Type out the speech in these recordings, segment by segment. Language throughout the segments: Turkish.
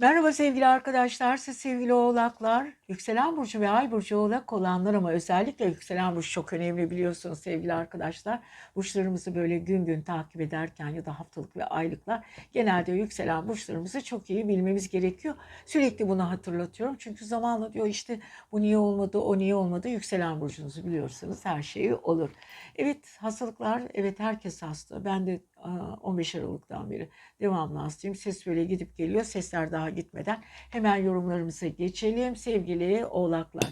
Merhaba sevgili arkadaşlar, siz sevgili oğlaklar. Yükselen burcu ve ay burcu oğlak olanlar ama özellikle yükselen burç çok önemli biliyorsunuz sevgili arkadaşlar. Burçlarımızı böyle gün gün takip ederken ya da haftalık ve aylıklar genelde yükselen burçlarımızı çok iyi bilmemiz gerekiyor. Sürekli bunu hatırlatıyorum çünkü zamanla diyor işte bu niye olmadı, o niye olmadı. Yükselen burcunuzu biliyorsanız her şey olur. Evet hastalıklar, evet herkes hasta. Ben de aa, 15 Aralık'tan beri devamlı hastayım. Ses böyle gidip geliyor. Sesler daha gitmeden hemen yorumlarımıza geçelim. Sevgili oğlaklar.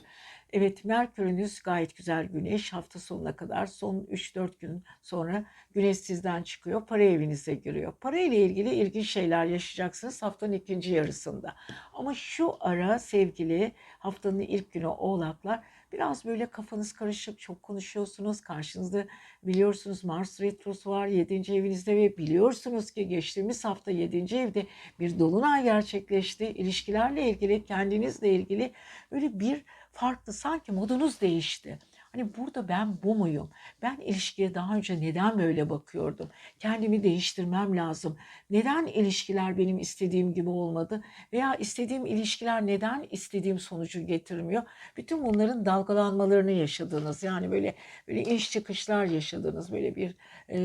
Evet Merkür'ünüz gayet güzel güneş hafta sonuna kadar son 3-4 gün sonra güneş sizden çıkıyor para evinize giriyor. Para ile ilgili ilginç şeyler yaşayacaksınız haftanın ikinci yarısında. Ama şu ara sevgili haftanın ilk günü oğlaklar biraz böyle kafanız karışık çok konuşuyorsunuz. Karşınızda biliyorsunuz Mars Retrosu var 7. evinizde ve biliyorsunuz ki geçtiğimiz hafta 7. evde bir dolunay gerçekleşti. İlişkilerle ilgili kendinizle ilgili böyle bir farklı sanki modunuz değişti. Hani burada ben bu muyum? Ben ilişkiye daha önce neden böyle bakıyordum? Kendimi değiştirmem lazım. Neden ilişkiler benim istediğim gibi olmadı? Veya istediğim ilişkiler neden istediğim sonucu getirmiyor? Bütün bunların dalgalanmalarını yaşadınız. Yani böyle böyle iniş çıkışlar yaşadınız. Böyle bir e,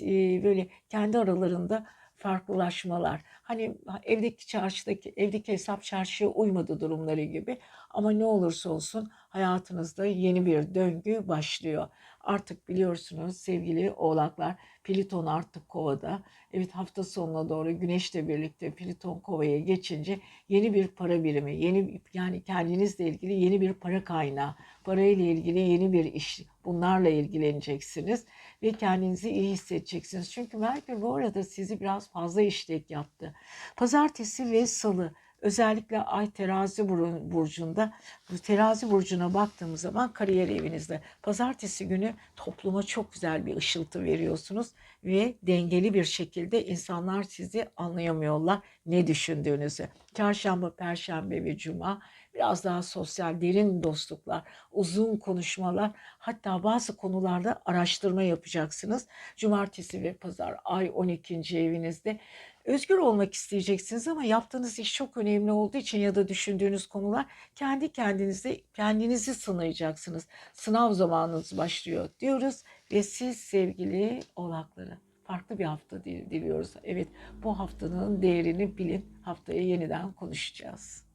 e, böyle kendi aralarında farklılaşmalar. Hani evdeki çarşıdaki evdeki hesap çarşıya uymadı durumları gibi. Ama ne olursa olsun hayatınızda yeni bir döngü başlıyor. Artık biliyorsunuz sevgili oğlaklar Plüton artık kovada. Evet hafta sonuna doğru güneşle birlikte Plüton kovaya geçince yeni bir para birimi, yeni yani kendinizle ilgili yeni bir para kaynağı, parayla ilgili yeni bir iş bunlarla ilgileneceksiniz ve kendinizi iyi hissedeceksiniz. Çünkü Merkür bu arada sizi biraz fazla işlek yaptı. Pazartesi ve salı özellikle ay terazi burcunda bu terazi burcuna baktığımız zaman kariyer evinizde pazartesi günü topluma çok güzel bir ışıltı veriyorsunuz ve dengeli bir şekilde insanlar sizi anlayamıyorlar ne düşündüğünüzü. Çarşamba, perşembe ve cuma biraz daha sosyal, derin dostluklar, uzun konuşmalar, hatta bazı konularda araştırma yapacaksınız. Cumartesi ve pazar ay 12. evinizde özgür olmak isteyeceksiniz ama yaptığınız iş çok önemli olduğu için ya da düşündüğünüz konular kendi kendinize kendinizi sınayacaksınız. Sınav zamanınız başlıyor diyoruz ve siz sevgili oğlakları farklı bir hafta diliyoruz. Evet bu haftanın değerini bilin. Haftaya yeniden konuşacağız.